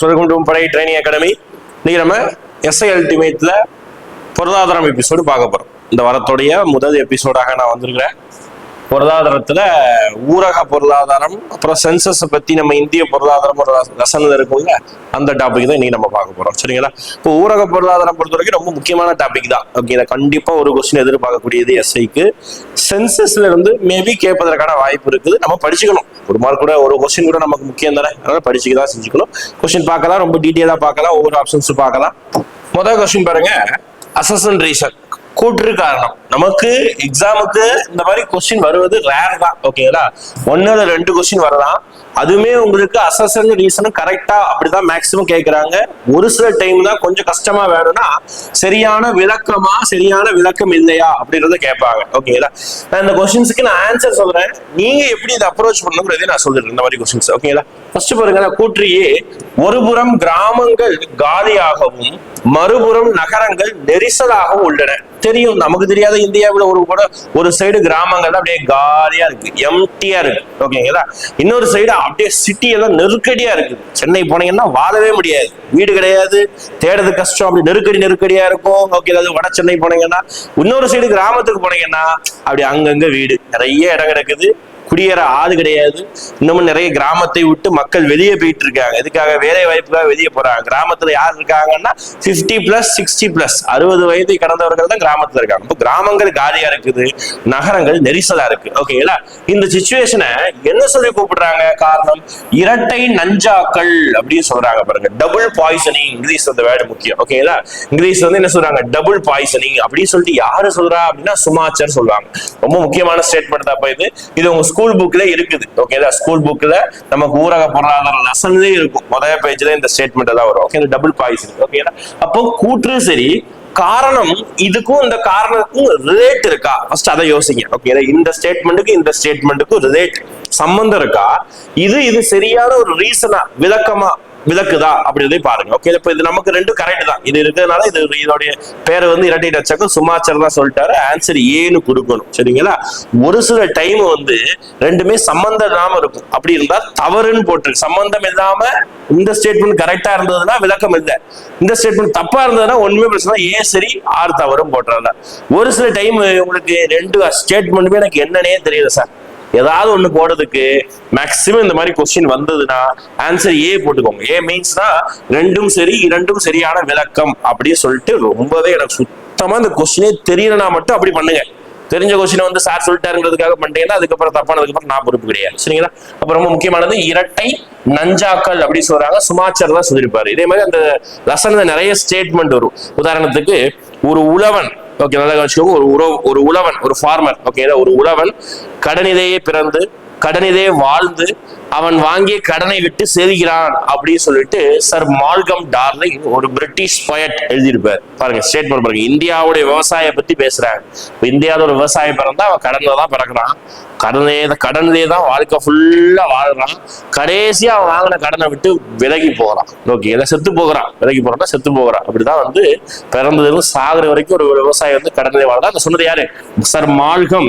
Hi welcome to Padai training academy. இன்னைக்கு நம்ம SI அல்டிமேட்ல பொருளாதாரம் எபிசோடு பார்க்க போறோம். இந்த வாரத்துடைய முதல் எபிசோடாக நான் வந்திருக்கிறேன். பொருளாதாரத்துல ஊரக பொருளாதாரம் அப்புறம் சென்சஸ் பத்தி நம்ம இந்திய பொருளாதாரம் ஒரு லெசன்ல இருக்கும்ல அந்த டாபிக் தான் இன்னைக்கு நம்ம பார்க்க போறோம். சரிங்களா? இப்போ ஊரக பொருளாதாரம் பொறுத்த வரைக்கும் ரொம்ப முக்கியமான டாபிக் தான். ஓகே இதை கண்டிப்பா ஒரு கொஸ்டின் எதிர்பார்க்கக்கூடியது எஸ்ஐக்கு சென்சஸ்ல இருந்து மேபி கேட்பதற்கான வாய்ப்பு இருக்குது. நம்ம படிச்சுக்கணும். ஒரு மார்க் கூட ஒரு கொஸ்டின் கூட நமக்கு முக்கியம் தானே? அதனால படிச்சுக்க தான் செஞ்சுக்கணும். கொஸ்டின் பார்க்கலாம். ரொம்ப டீட்டெயிலா பார்க்கலாம். ஒவ்வொரு ஆப்ஷன்ஸ் பார்க்கலாம். முதல் கொஸ்டின் பாருங்க. அசசன் ரீசன் கூற்று காரணம். நமக்கு எக்ஸாமுக்கு இந்த மாதிரி கொஸ்டின் வருவது ரேர் தான் ஓகேங்களா ஒன்னு ரெண்டு கொஸ்டின் வரலாம். அதுவுமே உங்களுக்கு அசசன் ரீசனும் கரெக்டா அப்படிதான் மேக்சிமம் கேட்கறாங்க ஒரு சில டைம் தான் கொஞ்சம் கஷ்டமா வேணும்னா சரியான விளக்கமா சரியான விளக்கம் இல்லையா அப்படின்றத கேட்பாங்க ஓகேங்களா நான் இந்த கொஸ்டின்ஸுக்கு நான் ஆன்சர் சொல்றேன். நீங்க எப்படி இதை அப்ரோச் பண்ணணுங்கிறதே நான் சொல்லிடுறேன் இந்த மாதிரி கொஸ்டின்ஸ் ஓகேங்களா ஃபர்ஸ்ட் பாருங்க கூற்றியே. ஒருபுறம் கிராமங்கள் காலியாகவும் மறுபுறம் நகரங்கள் நெரிசலாகவும் உள்ளன. தெரியும் நமக்கு தெரியாத இந்தியாவில் ஒரு கூட ஒரு சைடு கிராமங்கள் அப்படியே காலியா இருக்கு எம்டியா இருக்கு. ஓகேங்களா இன்னொரு சைடு அப்படியே சிட்டி எல்லாம் நெருக்கடியா இருக்கு. சென்னை போனீங்கன்னா வாழவே முடியாது. வீடு கிடையாது தேடுறது கஷ்டம் அப்படி நெருக்கடி நெருக்கடியா இருக்கும். ஓகே அதாவது வட சென்னை போனீங்கன்னா இன்னொரு சைடு கிராமத்துக்கு போனீங்கன்னா அப்படி அங்கங்க வீடு நிறைய இடம் கிடக்குது. குடியேற ஆள் கிடையாது. இன்னமும் நிறைய கிராமத்தை விட்டு மக்கள் வெளியே போயிட்டு இருக்காங்க இதுக்காக வேலை வாய்ப்புக்காக வெளியே போறாங்க. கிராமத்துல யார் இருக்காங்கன்னா 50 பிளஸ் சிக்ஸ்டி பிளஸ் அறுபது வயதை கடந்தவர்கள் தான் கிராமத்துல இருக்காங்க. இப்போ கிராமங்கள் காலியா இருக்குது. நகரங்கள் நெரிசலா இருக்கு. ஓகேங்களா இந்த சுச்சுவேஷனை என்ன சொல்லி கூப்பிடுறாங்க? காரணம் இரட்டை நஞ்சாக்கள் அப்படின்னு சொல்றாங்க பாருங்க. டபுள் பாய்சனிங் இங்கிலீஷ் அந்த வேர்டு முக்கியம். ஓகேங்களா இங்கிலீஷ் வந்து என்ன சொல்றாங்க? டபுள் பாய்சனிங் அப்படின்னு சொல்லிட்டு யாரு சொல்றா அப்படின்னா சுமாச்சர் சொல்லுவாங்க. ரொம்ப முக்கியமான ஸ்டேட்மெண்ட் தான் இது. இது உங்க ஸ்கூல் புக்ல இருக்குது. ஓகேதா ஸ்கூல் புக்ல நமக்கு ஊரக பொருளாதார லெசன்லயே இருக்கும். முதல் பேஜ்ல இந்த ஸ்டேட்மெண்ட் தான் வரும். ஓகே டபுள் பாய்சன் ஓகேதா அப்போ கூற்று சரி காரணம் இதுக்கும் இந்த காரணத்துக்கும் ரிலேட் இருக்கா? ஃபர்ஸ்ட் அதை யோசிங்க. ஓகே இந்த ஸ்டேட்மெண்ட்டுக்கு இந்த ஸ்டேட்மெண்ட்டுக்கும் ரிலேட் சம்பந்தம் இருக்கா? இது இது சரியான ஒரு ரீசனா விளக்கமா விளக்குதா அப்படின்றதை பாருங்க. ஓகே இப்போ இது நமக்கு ரெண்டும் கரெக்ட் தான். இது இருக்கிறதுனால இது இதோடைய பேரை வந்து இரட்டை நச்சக்கம் சுமாச்சர் தான் சொல்லிட்டாரு. ஆன்சர் ஏன்னு கொடுக்கணும். சரிங்களா? ஒரு சில டைம் வந்து ரெண்டுமே சம்பந்தம் இல்லாம இருக்கும். அப்படி இருந்தா தவறுன்னு போட்டு சம்பந்தம் இல்லாம இந்த ஸ்டேட்மெண்ட் கரெக்டா இருந்ததுன்னா விளக்கம் இல்லை. இந்த ஸ்டேட்மெண்ட் தப்பா இருந்ததுன்னா ஒண்ணுமே பிரச்சனை இல்லை. ஏன் சரி ஆறு தவறும் போட்டுறாங்க ஒரு சில டைம் உங்களுக்கு ரெண்டு ஸ்டேட்மெண்ட்டுமே எனக்கு என்னன்னே தெரியல சார் ஏதாவது ஒண்ணு போடுறதுக்கு மேக்சிமம் இந்த மாதிரி கொஸ்டின் வந்ததுன்னா ஆன்சர் ஏ போட்டுக்கோங்க. ஏ மீன்ஸ்னா ரெண்டும் சரி இரண்டும் சரியான விளக்கம் அப்படின்னு சொல்லிட்டு ரொம்பவே எனக்கு சுத்தமா இந்த கொஸ்டினே தெரியலனா மட்டும் அப்படி பண்ணுங்க. தெரிஞ்ச கொஸ்டின் வந்து சார் சொல்லிட்டாருங்கிறதுக்காக பண்ணிட்டீங்கன்னா அதுக்கப்புறம் தப்பானதுக்கு அப்புறம் நான் பொறுப்பு கிடையாது. சரிங்களா? அப்புறம் ரொம்ப முக்கியமானது இரட்டை நஞ்சாக்கள் அப்படின்னு சொல்றாங்க. சுமாச்சர் தான் சொல்லியிருப்பாரு. இதே மாதிரி அந்த லெசன்ல நிறைய ஸ்டேட்மெண்ட் வரும். உதாரணத்துக்கு ஒரு உழவன் ஓகே நல்லா கவனிச்சுக்கோங்க. ஒரு உறவு ஒரு உழவன் ஒரு ஃபார்மர் ஓகே ஒரு உழவன் கடனிலேயே பிறந்து கடனிலே வாழ்ந்து அவன் வாங்கிய கடனை விட்டு செல்கிறான் அப்படின்னு சொல்லிட்டு சர் மால்கம் டார்லிங் ஒரு பிரிட்டிஷ் பயட் எழுதியிருப்பார். பாருங்க ஸ்டேட்மெண்ட் பாருங்க. இந்தியாவுடைய விவசாய பத்தி பேசுறாங்க இந்தியாவோட ஒரு விவசாயம் பிறந்தா அவன் கடன்ல தான் பிறக்கிறான். கடனே கடனிலே தான் வாழ்க்கை ஃபுல்லா வாழ்றான். கடைசியா அவன் வாங்கின கடனை விட்டு விலகி போகிறான் ஓகே இல்லை செத்து போகிறான். விலகி போறான்னா செத்து போகிறான். அப்படிதான் வந்து பிறந்ததுல சாகுற வரைக்கும் ஒரு விவசாயி வந்து கடனே வாழ்றான். அந்த சொன்னது யாரு? சார் மால்கம்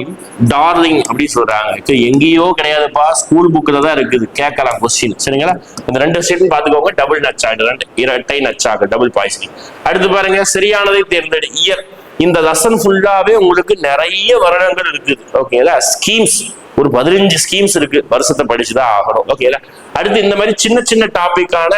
டார்லிங் அப்படின்னு சொல்றாங்க. எங்கேயோ கிடையாதுப்பா. ஸ்கூல் புக்கில் தான் இருக்குது. கேட்கலாம் கொஸ்டின் சரிங்களா? இந்த ரெண்டு விஷயத்தையும் பார்த்துக்கோங்க. டபுள் நச்சாக ரெண்டு இரட்டை நச்சாக டபுள் பாய்சனிங் அடுத்து பாருங்க. சரியானதை தேர்ந்தெடு. இயர் இந்த லெசன் ஃபுல்லாவே உங்களுக்கு நிறைய வருடங்கள் இருக்குது. ஓகேங்களா ஸ்கீம்ஸ் ஒரு பதினஞ்சு ஸ்கீம்ஸ் இருக்கு. வருஷத்தை படிச்சுதான் ஆகணும். ஓகேங்களா அடுத்து இந்த மாதிரி சின்ன சின்ன டாபிக்கான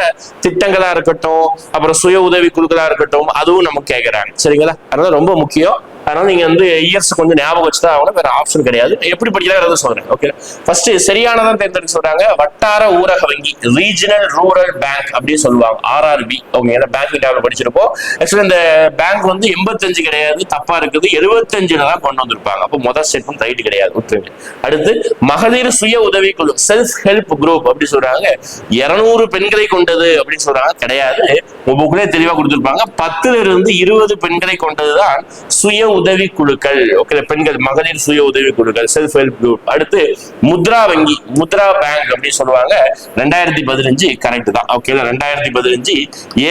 திட்டங்களா இருக்கட்டும் அப்புறம் சுய உதவி குழுக்களா இருக்கட்டும் அதுவும் நமக்கு கேட்கறாங்க சரிங்களா? அதனால ரொம்ப முக்கியம். அதனால நீங்க வந்து இயர்ஸ் கொஞ்சம் ஞாபகம் வச்சுதான் ஆகணும் வேற ஆப்ஷன் கிடையாது. எப்படி படிக்கலாம் சொல்றேன் ஓகே ஃபர்ஸ்ட் சரியானதான் தேர்ந்தெடுக்க சொல்றாங்க வட்டார ஊரக வங்கி ரீஜனல் ரூரல் பேங்க் அப்படின்னு சொல்லுவாங்க ஆர்ஆர்பி ஓகே ஏன்னா பேங்கிங் டேப்ல படிச்சிருப்போம். ஆக்சுவலி இந்த பேங்க் வந்து எண்பத்தஞ்சு கிடையாது தப்பா இருக்குது. எழுபத்தஞ்சுல தான் கொண்டு வந்திருப்பாங்க. அப்போ முதல் ஸ்டேட்மெண்ட் ரைட் கிடையாது ஒத்துங்க அடுத்து மகளிர் சுய உதவிக்குழு செல்ஃப் ஹெல்ப் குரூப் அப்படி சொல்றாங்க. இருநூறு பெண்களை கொண்டது அப்படின்னு சொல்றாங்க கிடையாது. உங்களுக்குள்ளே தெளிவா கொடுத்துருப்பாங்க. பத்துல இருந்து இருபது பெண்களை கொண்டதுதான் சுய உதவி குழுக்கள் ஓகே பெண்கள் மகளிர் சுய உதவி குழுக்கள் செல்ஃப் ஹெல்ப் குரூப் அடுத்து முத்ரா வங்கி முத்ரா பேங்க் அப்படின்னு சொல்லுவாங்க. ரெண்டாயிரத்தி பதினஞ்சு கரெக்ட் தான். ஓகே ரெண்டாயிரத்தி பதினஞ்சு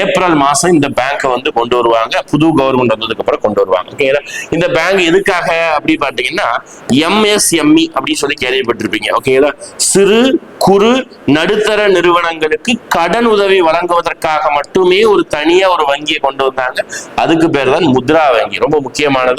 ஏப்ரல் மாசம் இந்த பேங்கை வந்து கொண்டு வருவாங்க. புது கவர்மெண்ட் வந்ததுக்கு அப்புறம் கொண்டு வருவாங்க. ஓகேங்களா இந்த பேங்க் எதுக்காக அப்படி பாத்தீங்கன்னா எம்எஸ்எம்இ அப்படின்னு சொல்லி கேள்விப்பட்டிருப்பீங்க. ஓகேங்களா சிறு குறு நடுத்தர நிறுவனங்களுக்கு கடன் உதவி வழங்குவதற்காக மட்டுமே ஒரு தனியா ஒரு வங்கியை கொண்டு வந்தாங்க. அதுக்கு பேர் தான் முத்ரா வங்கி. ரொம்ப முக்கியமானது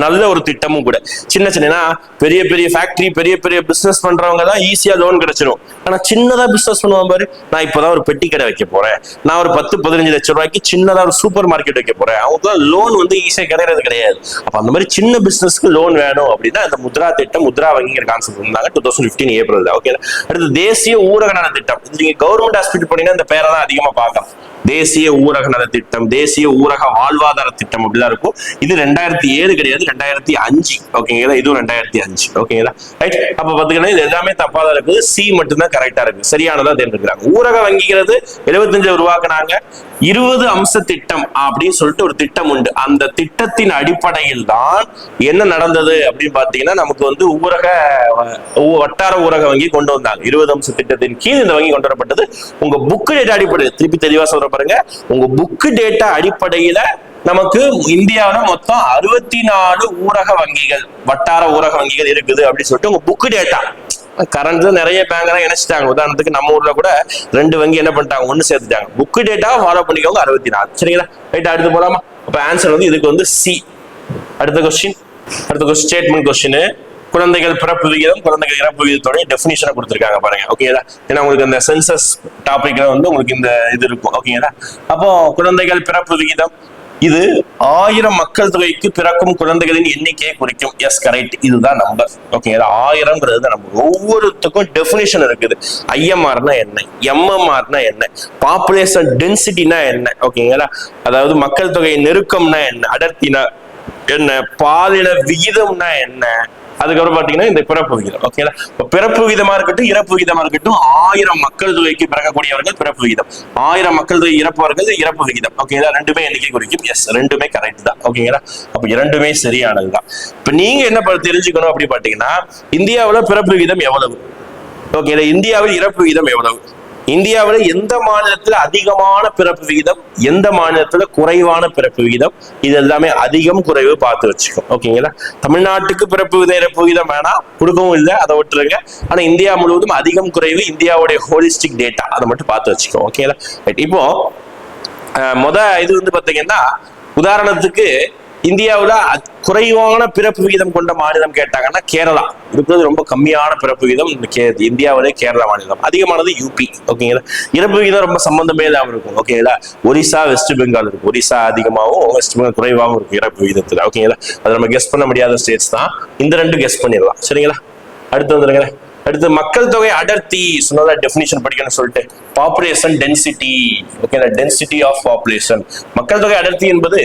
நல்ல ஒரு திட்டமும் கூட. சின்ன சின்ன பெரிய பெரிய ஃபேக்டரி பெரிய பெரிய பிசினஸ் பண்றவங்க தான் ஈஸியா லோன் கிடைச்சிரும். ஆனா சின்னதா பிசினஸ் பண்ணுவான் பாரு. நான் இப்பதான் ஒரு பெட்டி கடை வைக்க போறேன். நான் ஒரு பத்து பதினஞ்சு லட்சம் ரூபாய்க்கு சின்னதா ஒரு சூப்பர் மார்க்கெட் வைக்க போறேன். அவங்க லோன் வந்து ஈஸியா கிடையாது கிடையாது. அப்ப அந்த மாதிரி சின்ன பிசினஸ்க்கு லோன் வேணும் அப்படின்னா அந்த முத்ரா திட்டம் முத்ரா வங்கிங்கிற கான்செப்ட் இருந்தாங்க two thousand fifteen April okay அடுத்து தேசிய ஊரக நல திட்டம். இது நீங்க கவர்மெண்ட் ஹாஸ்பிட்டல் போனீங்கன்னா இந்த பேரை தான் அதிகமா பார்க்கலாம். தேசிய ஊரக நல திட்டம் தேசிய ஊரக வாழ்வாதார திட்டம் அப்படிலாம் இருக்கும். இது ரெண்டாயிரத்தி ஏழு கிடையாது ரெண்டாயிரத்தி அஞ்சு. ஓகேங்களா இதுவும் ரெண்டாயிரத்தி அஞ்சு. ஓகேங்களா ரைட் அப்ப பாத்தீங்கன்னா இது எல்லாமே தப்பா தான் இருக்குது. சி மட்டும்தான் கரெக்டா இருக்கு சரியானதா தேர்ந்தெடுக்கிறாங்க. ஊரக வங்கிங்கிறது எழுபத்தஞ்சு உருவாக்குனாங்க இருபது அம்ச திட்டம் அப்படின்னு சொல்லிட்டு ஒரு திட்டம் உண்டு. அந்த திட்டத்தின் அடிப்படையில் தான் என்ன நடந்தது அப்படின்னு பாத்தீங்கன்னா நமக்கு வந்து ஊரக வட்டார ஊரக வங்கி கொண்டு வந்தாங்க. இருபது அம்ச திட்டத்தின் கீழ் இந்த வங்கி கொண்டு வரப்பட்டது உங்க புக்கு டேட்டா அடிப்படையில் திருப்பி தெளிவா சொல்ற பாருங்க. உங்க புக்கு டேட்டா அடிப்படையில நமக்கு இந்தியாவில் மொத்தம் அறுபத்தி நாலு ஊரக வங்கிகள் வட்டார ஊரக வங்கிகள் இருக்குது அப்படின்னு சொல்லிட்டு உங்க புக்கு டேட்டா கரண்ட்ல நிறைய பேங்க் இணைச்சிட்டாங்க. உதாரணத்துக்கு நம்ம ஊர்ல கூட ரெண்டு வங்கி என்ன பண்ணிட்டாங்க? ஒண்ணு சேர்த்துட்டாங்க. புக் டேட்டா ஃபாலோ பண்ணிக்கோங்க அறுபத்தி நாலு. சரிங்களா? ரைட் அடுத்து போலாமா? அப்ப ஆன்சர் வந்து இதுக்கு வந்து சி அடுத்த கொஸ்டின் அடுத்த கொஸ்டின் ஸ்டேட்மெண்ட் கொஸ்டின் குழந்தைகள் பிறப்பு விகிதம் குழந்தைகள் இறப்பு விகிதத்தோட டெஃபினிஷனை கொடுத்துருக்காங்க பாருங்க. ஓகேங்களா ஏன்னா உங்களுக்கு இந்த சென்சஸ் டாபிக்ல வந்து உங்களுக்கு இந்த இது இருக்கும். ஓகேங்களா அப்போ குழந்தைகள் பிறப்பு விகிதம் இது ஆயிரம் மக்கள் தொகைக்கு பிறக்கும் குழந்தைகளின் எண்ணிக்கையை குறிக்கும். எஸ் கரெக்ட் இதுதான் நம்பர் ஓகேங்களா ஆயிரம்ங்கிறது தான் நம்பர் ஒவ்வொருத்துக்கும் டெஃபினேஷன் இருக்குது. ஐஎம்ஆர்னா என்ன? எம்எம்ஆர்னா என்ன? பாப்புலேஷன் டென்சிட்டினா என்ன? ஓகேங்களா அதாவது மக்கள் தொகை நெருக்கம்னா என்ன? அடர்த்தினா என்ன? பாலின விகிதம்னா என்ன? அதுக்கப்புறம் பாத்தீங்கன்னா இந்த பிறப்பு விகிதம் ஓகேங்களா பிறப்பு விகிதமா இருக்கட்டும் இறப்பு விகிதமா இருக்கட்டும் ஆயிரம் மக்கள் தொகைக்கு பிறக்கக்கூடியவர்கள் பிறப்பு விகிதம். ஆயிரம் மக்கள் தொகை இறப்பவர்கள் இறப்பு விகிதம் ஓகேங்களா ரெண்டுமே எண்ணிக்கை குறிக்கும். எஸ் ரெண்டுமே கரெக்ட் தான் ஓகேங்களா அப்ப இரண்டுமே சரியானதுதான் இப்ப நீங்க என்ன ப- தெரிஞ்சுக்கணும் அப்படி பாத்தீங்கன்னா இந்தியாவுல பிறப்பு விகிதம் எவ்வளவு? ஓகேங்களா இந்தியாவில் இறப்பு விகிதம் எவ்வளவு? இந்தியாவில் எந்த மாநிலத்தில் அதிகமான பிறப்பு விகிதம் எந்த மாநிலத்தில் குறைவான பிறப்பு விகிதம் இது எல்லாமே அதிகம் குறைவு பார்த்து வச்சுக்கோம் ஓகேங்களா தமிழ்நாட்டுக்கு பிறப்பு விகிதம் இறப்பு விகிதம் வேணாம் கொடுக்கவும் இல்லை அதை விட்டுருங்க. ஆனால் இந்தியா முழுவதும் அதிகம் குறைவு இந்தியாவுடைய ஹோலிஸ்டிக் டேட்டா அதை மட்டும் பார்த்து வச்சுக்கோம் ஓகேங்களா இப்போ முத இது வந்து பார்த்தீங்கன்னா உதாரணத்துக்கு இந்தியாவில் குறைவான பிறப்பு விகிதம் கொண்ட மாநிலம் கேட்டாங்கன்னா கேரளா. இருக்கிறது ரொம்ப கம்மியான பிறப்பு விகிதம் கே இந்தியாவிலே கேரளா மாநிலம். அதிகமானது யூபி ஓகேங்களா இறப்பு விகிதம் ரொம்ப சம்பந்தமே இல்லாமல் இருக்கும். ஓகேங்களா ஒரிசா வெஸ்ட் பெங்கால் இருக்கும். ஒரிசா அதிகமாகவும் வெஸ்ட் பெங்கால் குறைவாகவும் இருக்கும் இறப்பு விகிதத்தில் ஓகேங்களா அது நம்ம கெஸ் பண்ண முடியாத ஸ்டேட்ஸ் தான். இந்த ரெண்டு கெஸ் பண்ணிடலாம். சரிங்களா? அடுத்து வந்துருங்களேன். அடுத்து மக்கள் தொகை அடர்த்தி. சொன்னதா டெஃபினிஷன் படிக்கணும்னு சொல்லிட்டு. பாப்புலேஷன் டென்சிட்டி ஓகேங்களா டென்சிட்டி ஆஃப் பாப்புலேஷன் மக்கள் தொகை அடர்த்தி என்பது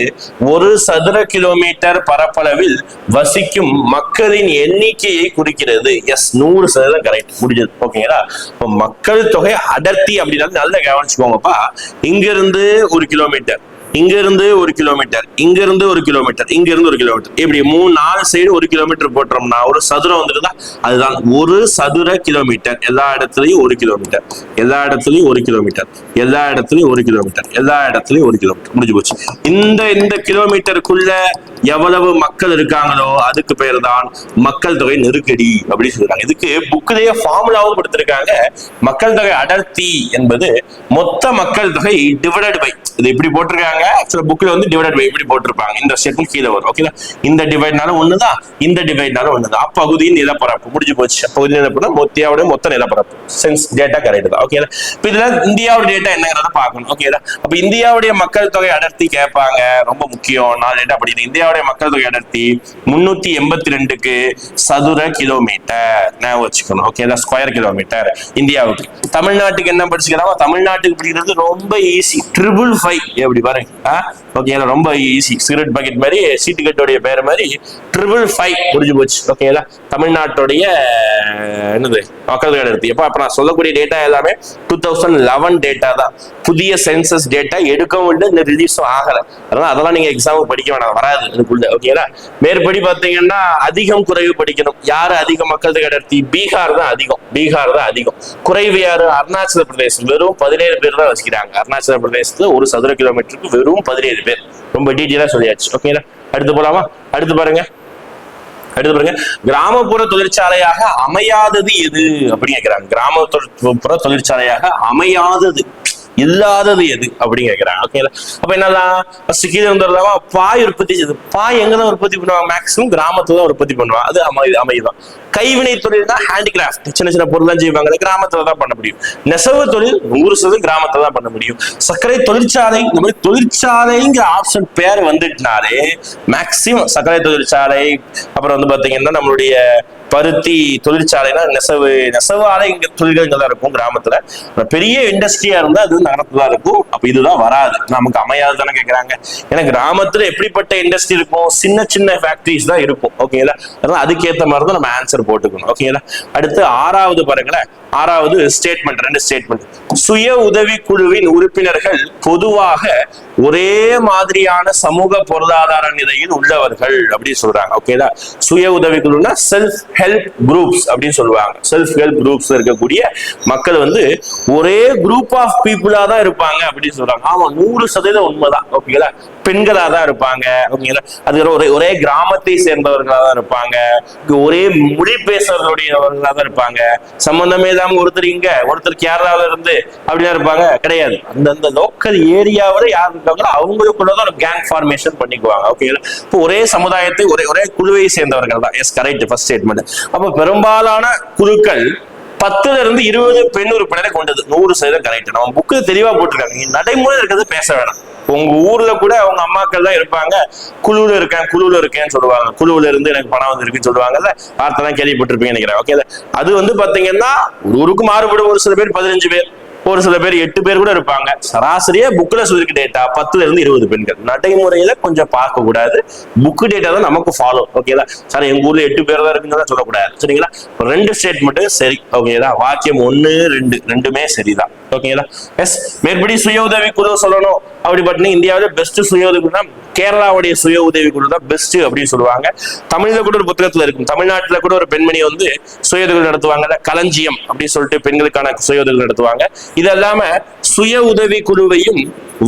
ஒரு சதுர கிலோமீட்டர் பரப்பளவில் வசிக்கும் மக்களின் எண்ணிக்கையை குறிக்கிறது. எஸ் நூறு சதவீதம் கரெக்ட் முடிஞ்சது. ஓகேங்களா இப்போ மக்கள் தொகை அடர்த்தி அப்படின்னா நல்லா கவனிச்சுக்கோங்கப்பா. இங்கிருந்து ஒரு கிலோமீட்டர் இங்க இருந்து ஒரு கிலோமீட்டர் இங்க இருந்து ஒரு கிலோமீட்டர் இங்க இருந்து ஒரு கிலோமீட்டர் இப்படி மூணு நாலு சைடு ஒரு கிலோமீட்டர் போட்டோம்னா ஒரு சதுரம் வந்துருந்தா அதுதான் ஒரு சதுர கிலோமீட்டர் எல்லா இடத்துலயும் ஒரு கிலோமீட்டர் எல்லா இடத்துலயும் ஒரு கிலோமீட்டர் எல்லா இடத்துலயும் ஒரு கிலோமீட்டர் எல்லா இடத்துலயும் ஒரு கிலோமீட்டர் முடிஞ்சு போச்சு. இந்த இந்த கிலோமீட்டருக்குள்ள எவ்வளவு மக்கள் இருக்காங்களோ அதுக்கு பேர் தான் மக்கள் தொகை நெருக்கடி அப்படின்னு சொல்றாங்க. இதுக்கு புக்கிலேயே ஃபார்முலாவும் கொடுத்திருக்காங்க. மக்கள் தொகை அடர்த்தி என்பது மொத்த மக்கள் தொகை டிவைடட் பை இது இப்படி போட்டிருக்காங்க. சில புக்ல வந்து டிவைடட் பை இப்படி போட்டிருப்பாங்க. இந்த ஸ்டெப்பும் கீழே வரும். ஓகேங்களா இந்த டிவைட்னாலும் ஒண்ணுதான் இந்த டிவைட்னாலும் ஒண்ணுதான். அப்பகுதியின் நிலப்பரப்பு. முடிஞ்சு போச்சு. அப்பகுதி நிலப்பரப்பு மொத்தியாவோட மொத்த நிலப்பரப்பு. சென்ஸ் டேட்டா கரெக்ட் தான். ஓகேங்களா இப்ப இதுல இந்தியாவோட டேட்டா என்னங்கிறத பார்க்கணும். ஓகேங்களா அப்ப இந்தியாவுடைய மக்கள் தொகை அடர்த்தி கேட்பாங்க. ரொம்ப முக்கியம். நான் டேட்டா படிக்கிறேன். இந்தியாவுடைய மக்கள் தொகை அடர்த்தி முன்னூத்தி எண்பத்தி ரெண்டுக்கு சதுர கிலோமீட்டர் நான் வச்சுக்கணும். ஓகேங்களா ஸ்கொயர் கிலோமீட்டர் இந்தியாவுக்கு. தமிழ்நாட்டுக்கு என்ன படிச்சுக்கிறாங்க தமிழ்நாட்டுக்கு படிக்கிறது ரொம்ப ஈஸி ட்ரிபிள் ஃபைவ் எப்படி பாருங்க? ஓகேங்களா ரொம்ப ஈஸி சிகரெட் பாக்கெட் மாதிரி சீட்டு கட்டோடைய பேர் மாதிரி ட்ரிபிள் ஃபைவ் முடிஞ்சு போச்சு. ஓகேங்களா தமிழ்நாட்டுடைய என்னது? மக்கள் தொகை அடர்த்தி எப்போ? அப்போ நான் சொல்லக்கூடிய டேட்டா எல்லாமே டூ தௌசண்ட் லெவன் டேட்டா தான். புதிய சென்சஸ் டேட்டா எடுக்கவும் இல்லை இந்த ரிலீஸும் ஆகல. அதனால அதெல்லாம் நீங்க எக்ஸாம் படிக்க வேணாம். வராது இதுக்குள்ள. ஓகேங்களா மேற்படி பார்த்தீங்கன்னா அதிகம் குறைவு படிக்கணும். யார் அதிக மக்கள் தொகை அடர்த்தி? பீகார் தான் அதிகம். பீகார் தான் அதிகம். குறைவு யார்? அருணாச்சல பிரதேசம் வெறும் பதினேழு பேர் தான் வசிக்கிறாங்க. அருணாச்சல பிரதேசத்துல ஒரு சதுர கிலோமீட்டருக்கு வெறும் பதினேழு பேர். ரொம்ப டீட்டெயிலா சொல்லியாச்சு. ஓகேங்களா அடுத்து போலாமா? அடுத்து பாருங்க. அடுத்து பாருங்க. கிராமப்புற தொழிற்சாலையாக அமையாதது எது? அப்படின்னு கேக்குறாங்க. கிராமப்புற தொழிற்சாலையாக அமையாதது. இல்லாதது எது அப்படின்னு கேக்குறாங்க. ஓகேங்களா அப்ப என்னதான் ஃபர்ஸ்ட் கீழே வந்துடுறதா பாய் உற்பத்தி செய்யுது பாய் எங்கே தான் உற்பத்தி பண்ணுவாங்க? மேக்ஸிமம் கிராமத்துல தான் உற்பத்தி பண்ணுவாங்க. அது அமை அமைதான். கைவினை தொழில் தான் ஹேண்டிகிராஃப்ட் சின்ன சின்ன பொருள் தான் செய்வாங்க கிராமத்துல தான் பண்ண முடியும். நெசவு தொழில் நூறு சதவீதம் கிராமத்துல தான் பண்ண முடியும். சர்க்கரை தொழிற்சாலை இந்த மாதிரி தொழிற்சாலைங்கிற ஆப்ஷன் பேர் வந்துட்டுனாலே மேக்சிமம் சர்க்கரை தொழிற்சாலை அப்புறம் வந்து பாத்தீங்கன்னா நம்மளுடைய பருத்தி தொழிற்சாலைனா நெசவு நெசவு ஆலை இங்க தொழில்கள் தான் இருக்கும் கிராமத்துல. பெரிய இண்டஸ்ட்ரியா இருந்தா அது நகரத்துல தான் இருக்கும். அப்ப இதுதான் வராது. நமக்கு அமையாது தானே கேக்குறாங்க. ஏன்னா கிராமத்துல எப்படிப்பட்ட இண்டஸ்ட்ரி இருக்கும்? சின்ன சின்ன ஃபேக்டரிஸ் தான் இருக்கும். ஓகேங்களா அதனால அதுக்கேற்ற மாதிரி தான் நம்ம ஆன்சர் போட்டுக்கணும். ஓகேங்களா அடுத்து ஆறாவது பாருங்களேன் ஆறாவது ஸ்டேட்மெண்ட் ரெண்டு ஸ்டேட்மெண்ட் சுய உதவி குழுவின் உறுப்பினர்கள் பொதுவாக ஒரே மாதிரியான சமூக பொருளாதார நிலையில் உள்ளவர்கள் அப்படின்னு சொல்றாங்க ஓகேதா சுய உதவி குழுனா செல்ஃப் ஹெல்ப் குரூப்ஸ் அப்படின்னு சொல்லுவாங்க. செல்ஃப் ஹெல்ப் குரூப்ஸ் இருக்கக்கூடிய மக்கள் வந்து ஒரே குரூப் ஆஃப் பீப்புளா தான் இருப்பாங்க அப்படின்னு சொல்றாங்க. ஆமா நூறு சதவீதம் உண்மைதான் ஓகேங்களா பெண்களா தான் இருப்பாங்க. ஓகேங்களா அது ஒரே ஒரே கிராமத்தை சேர்ந்தவர்களா தான் இருப்பாங்க ஒரே மொழி பேசுறவர்களுடையவர்களா தான் இருப்பாங்க. சம்பந்தமே இல்லாம ஒருத்தர் இங்க ஒருத்தர் கேரளாவில இருந்து அப்படிலாம் இருப்பாங்க. கிடையாது. அந்தந்த லோக்கல் ஏரியாவில் யார் இருக்காங்களோ அவங்களுக்குள்ளதான் ஒரு கேங் ஃபார்மேஷன் பண்ணிக்குவாங்க. ஓகேங்களா இப்போ ஒரே சமுதாயத்தை ஒரே ஒரே குழுவை சேர்ந்தவர்கள் தான் எஸ் கரெக்ட் ஃபர்ஸ்ட் ஸ்டேட்மெண்ட் அப்போ பெரும்பாலான குழுக்கள் பத்துல இருந்து இருபது பெண் உறுப்பினரை கொண்டது. நூறு சதவீதம் கரெக்ட் நம்ம புக்கு தெளிவா போட்டிருக்காங்க. நீங்க நடைமுறை இருக்கிறது பேச வேணாம். உங்க ஊர்ல கூட அவங்க அம்மாக்கள் தான் இருப்பாங்க. குழுவுல இருக்கேன் குழுவுல இருக்கேன்னு சொல்லுவாங்க. குழுவுல இருந்து எனக்கு பணம் வந்திருக்குன்னு சொல்லுவாங்கல்ல வார்த்தை தான் கேள்விப்பட்டிருப்பீங்க நினைக்கிறேன் ஓகே அது வந்து பாத்தீங்கன்னா ஒரு ஊருக்கு மாறுபடும் ஒரு சில பேர் பதினஞ்சு பேர். ஒரு சில பேர் எட்டு பேர் கூட இருப்பாங்க. சராசரியா புக்ல சொல்லிருக்க டேட்டா பத்துல இருந்து இருபது பெண்கள். நடைமுறையில கொஞ்சம் பார்க்க கூடாது. புக்கு டேட்டா தான் நமக்கு ஃபாலோ ஓகேதா சார் எங்க ஊர்ல எட்டு பேர் தான் இருக்குன்னு சொல்லக்கூடாது. சரிங்களா? ரெண்டு ஸ்டேட்மெண்ட் சரி. ஓகேதா வாக்கியம் ஒண்ணு ரெண்டு. ரெண்டுமே சரிதான். ஓகேங்களா எஸ் மேற்படி சுய உதவி குழு சொல்லணும். அப்படி பார்த்தீங்கன்னா இந்தியாவில பெஸ்ட் சுய உதவி குழு கேரளாவுடைய சுய உதவி குழு தான் பெஸ்ட் அப்படின்னு சொல்லுவாங்க. தமிழ்ல கூட ஒரு புத்தகத்துல இருக்கும். தமிழ்நாட்டுல கூட ஒரு பெண்மணி வந்து சுய உதவி நடத்துவாங்க களஞ்சியம் அப்படின்னு சொல்லிட்டு பெண்களுக்கான சுய உதவி நடத்துவாங்க. இது சுய உதவி குழுவையும்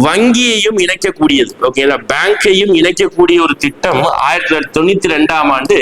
வங்கியையும் இணைக்கக்கூடியது. ஓகேங்களா பேங்கையும் இணைக்கக்கூடிய ஒரு திட்டம் ஆயிரத்தி தொள்ளாயிரத்தி தொண்ணூத்தி ரெண்டாம் ஆண்டு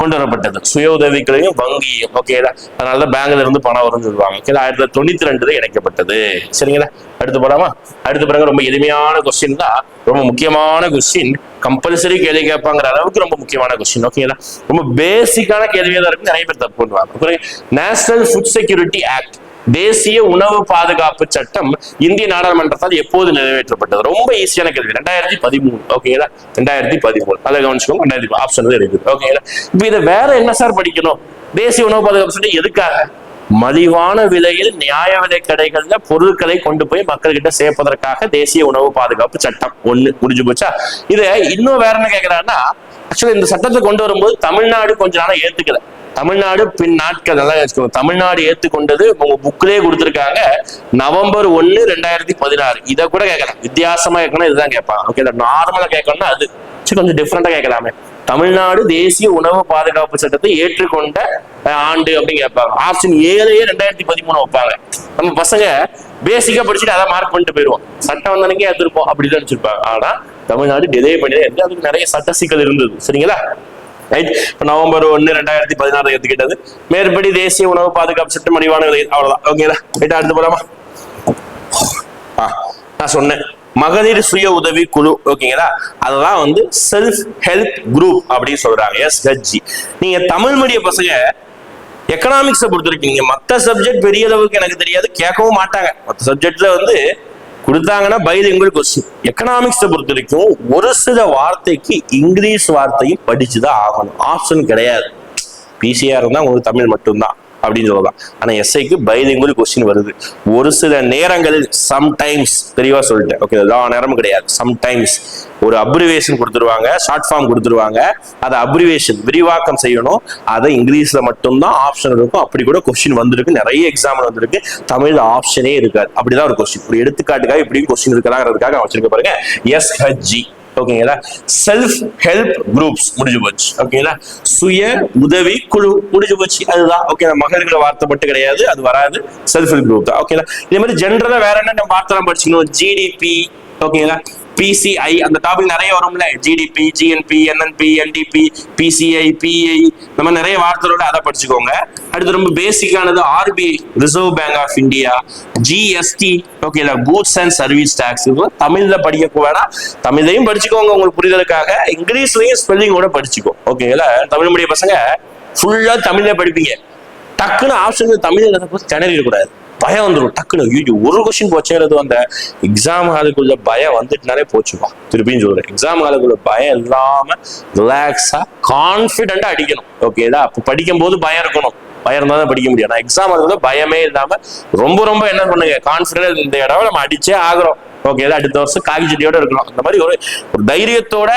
கொண்டு வரப்பட்டது. சுய உதவிகளையும் வங்கியும் ஓகேங்களா அதனாலதான் பேங்க்ல இருந்து பணம் வரும்னு சொல்லுவாங்க. ஓகேங்களா ஆயிரத்தி தொள்ளாயிரத்தி தொண்ணூத்தி ரெண்டுல இணைக்கப்பட்டது. சரிங்களா? அடுத்து போலாமா? அடுத்து பாருங்க ரொம்ப எளிமையான கொஸ்டின் தான். ரொம்ப முக்கியமான கொஸ்டின் கம்பல்சரி கேள்வி கேட்பாங்கிற அளவுக்கு ரொம்ப முக்கியமான கொஸ்டின் ஓகேங்களா ரொம்ப பேசிக்கான கேள்வியா தான் இருக்கு. நிறைய பேர் தப்பு பண்ணுவாங்க. நேஷனல் ஃபுட் செக்யூரிட்டி ஆக்ட் தேசிய உணவு பாதுகாப்பு சட்டம் இந்திய நாடாளுமன்றத்தால் எப்போது நிறைவேற்றப்பட்டது? ரொம்ப ஈஸியான கேள்வி. ரெண்டாயிரத்தி பதிமூணு. ஓகேங்களா ரெண்டாயிரத்தி பதிமூணு. அதை கவனிச்சுக்கோங்க. ரெண்டாயிரத்தி ஆப்ஷன் இருக்குது ஓகேங்களா இப்போ இதை வேற என்ன சார் படிக்கணும்? தேசிய உணவு பாதுகாப்பு சட்டம் எதுக்காக? மலிவான விலையில் நியாய விலை கடைகள்ல பொருட்களை கொண்டு போய் மக்கள்கிட்ட சேர்ப்பதற்காக தேசிய உணவு பாதுகாப்பு சட்டம். ஒண்ணு. முடிஞ்சு போச்சா? இதை இன்னும் வேற என்ன கேக்குறாங்கன்னா ஆக்சுவலி இந்த சட்டத்தை கொண்டு வரும்போது தமிழ்நாடு கொஞ்ச நாளா ஏத்துக்கல. தமிழ்நாடு பின் நாட்கள் நல்லா வச்சுக்கோங்க. தமிழ்நாடு ஏத்துக்கொண்டது உங்க புக்கிலே கொடுத்துருக்காங்க. நவம்பர் ஒன்னு ரெண்டாயிரத்தி பதினாறு. இதை கூட கேட்கலாம். வித்தியாசமா கேட்கணும் இதுதான் கேட்பாங்க. ஓகே நார்மலா கேட்கணும்னா அது. கொஞ்சம் டிஃப்ரெண்டா கேட்கலாமே. தமிழ்நாடு தேசிய உணவு பாதுகாப்பு சட்டத்தை ஏற்றுக்கொண்ட ஆண்டு அப்படின்னு கேட்பாங்க. ஆப்ஷன் ஏழையே ரெண்டாயிரத்தி பதிமூணு வைப்பாங்க. நம்ம பசங்க பேசிக்கா படிச்சுட்டு அதை மார்க் பண்ணிட்டு போயிடுவோம். சட்டம் வந்தனக்கே ஏத்திருப்போம். அப்படிதான் வச்சிருப்பாங்க. ஆனா தமிழ்நாடு டிலே பண்ணி அதுக்கு நிறைய சட்ட சிக்கல் இருந்தது. சரிங்களா? ரைட் இப்போ நவம்பர் ஒன்னு ரெண்டாயிரத்தி பதினாறு எடுத்துக்கிட்டது. மேற்படி தேசிய உணவு பாதுகாப்பு சட்டம் அடிவான விலை அவ்வளவுதான். ஓகேங்களா ரைட்டா அடுத்து போலாமா? ஆ, நான் சொன்னேன். மகளிர் சுய உதவி குழு ஓகேங்களா அதெல்லாம் வந்து செல்ஃப் ஹெல்ப் குரூப் அப்படின்னு சொல்றாங்க. எஸ் ஹெச்ஜி நீங்க தமிழ் மீடிய பசங்க எக்கனாமிக்ஸை பொறுத்திருக்கீங்க மற்ற சப்ஜெக்ட் பெரிய அளவுக்கு எனக்கு தெரியாது கேட்கவும் மாட்டாங்க. மற்ற சப்ஜெக்ட்ல வந்து கொடுத்தாங்கன்னா பைலிங்குவல் கொஸ்டின் எக்கனாமிக்ஸை பொறுத்த வரைக்கும் ஒரு சில வார்த்தைக்கு இங்கிலீஷ் வார்த்தையும் படிச்சுதான் ஆகணும். ஆப்ஷன் கிடையாது. பிசிஆர் இருந்தால் உங்களுக்கு தமிழ் மட்டும்தான். அப்படின்னு சொல்லலாம் ஆனா எஸ்ஐக்கு பைலிங்குவல் கொஸ்டின் வருது. ஒரு சில நேரங்களில் சம்டைம்ஸ் தெளிவா சொல்லிட்டேன். ஓகே எல்லா நேரமும் கிடையாது. சம்டைம்ஸ் ஒரு அப்ரிவேஷன் கொடுத்துருவாங்க ஷார்ட் ஃபார்ம் கொடுத்துருவாங்க. அதை அப்ரிவேஷன் விரிவாக்கம் செய்யணும். அதை இங்கிலீஷில் மட்டும்தான் ஆப்ஷன் இருக்கும். அப்படி கூட கொஸ்டின் வந்திருக்கு. நிறைய எக்ஸாம்பிள் வந்திருக்கு. தமிழில் ஆப்ஷனே இருக்காது. அப்படிதான் ஒரு கொஸ்டின் ஒரு எடுத்துக்காட்டுக்காக இப்படியும் கொஸ்டின் இருக்கலாங்கிறதுக்காக வச்சிருக்க பாருங்க. எஸ்ஹெச்ஜி ஓகேங்களா? செல்ஃப் ஹெல்ப் குரூப்ஸ் முடிஞ்சு போச்சு. ஓகேங்களா? சுய உதவி குழு முடிஞ்சு போச்சு. அதுதான். ஓகே மகளிர்கிற வார்த்தை மட்டும் கிடையாது. அது வராது. செல்ஃப் ஹெல்ப் குரூப் தான். ஓகேங்களா? இதே மாதிரி ஜென்ரலா வேற என்ன வார்த்தை படிச்சுக்கணும் ஜிடிபி ஓகேங்களா? பிசிஐ அந்த டாபிக் நிறைய வரும்ல. GDP GNP NNP NDP PCI PI இந்த மாதிரி நிறைய வார்த்தைகளோட அதை படிச்சுக்கோங்க. அடுத்து ரொம்ப பேசிக்கானது RBI reserve bank of India GST ஓகேல goods and service tax தமிழ்ல படிக்க வேணாம். தமிழையும் படிச்சுக்கோங்க உங்களுக்கு புரிதலுக்காக. இங்கிலீஷ்லயும் ஸ்பெல்லிங்கோட படிச்சுக்கோ ஓகேங்களா தமிழ் மீடிய பசங்க ஃபுல்லா தமிழ்ல படிப்பீங்க. டக்குன்னு ஆப்ஷன் தமிழ் திணறிடக்கூடாது. பயம் வந்துடும் டக்குன்னு ஐயோ ஒரு கொஸ்டின் போச்சேறது அந்த எக்ஸாம் ஹாலுக்குள்ள பயம் வந்துட்டுனாலே போச்சுப்பா திருப்பியும் சொல்றேன். எக்ஸாம் ஹாலுக்குள்ள பயம் இல்லாம ரிலாக்ஸா கான்பிடண்டா அடிக்கணும். ஓகேதா அப்போ படிக்கும் போது பயம் இருக்கணும். பயம் இருந்தா தான் படிக்க முடியும். நான் எக்ஸாம் அதுல பயமே இல்லாம ரொம்ப ரொம்ப என்ன பண்ணுங்க கான்பிடன்ட் இந்த இடம் நம்ம அடிச்சே ஆகிறோம். ஓகே அடுத்த வருஷம் காகி செடியோட இருக்கலாம். அந்த மாதிரி ஒரு ஒரு தைரியத்தோட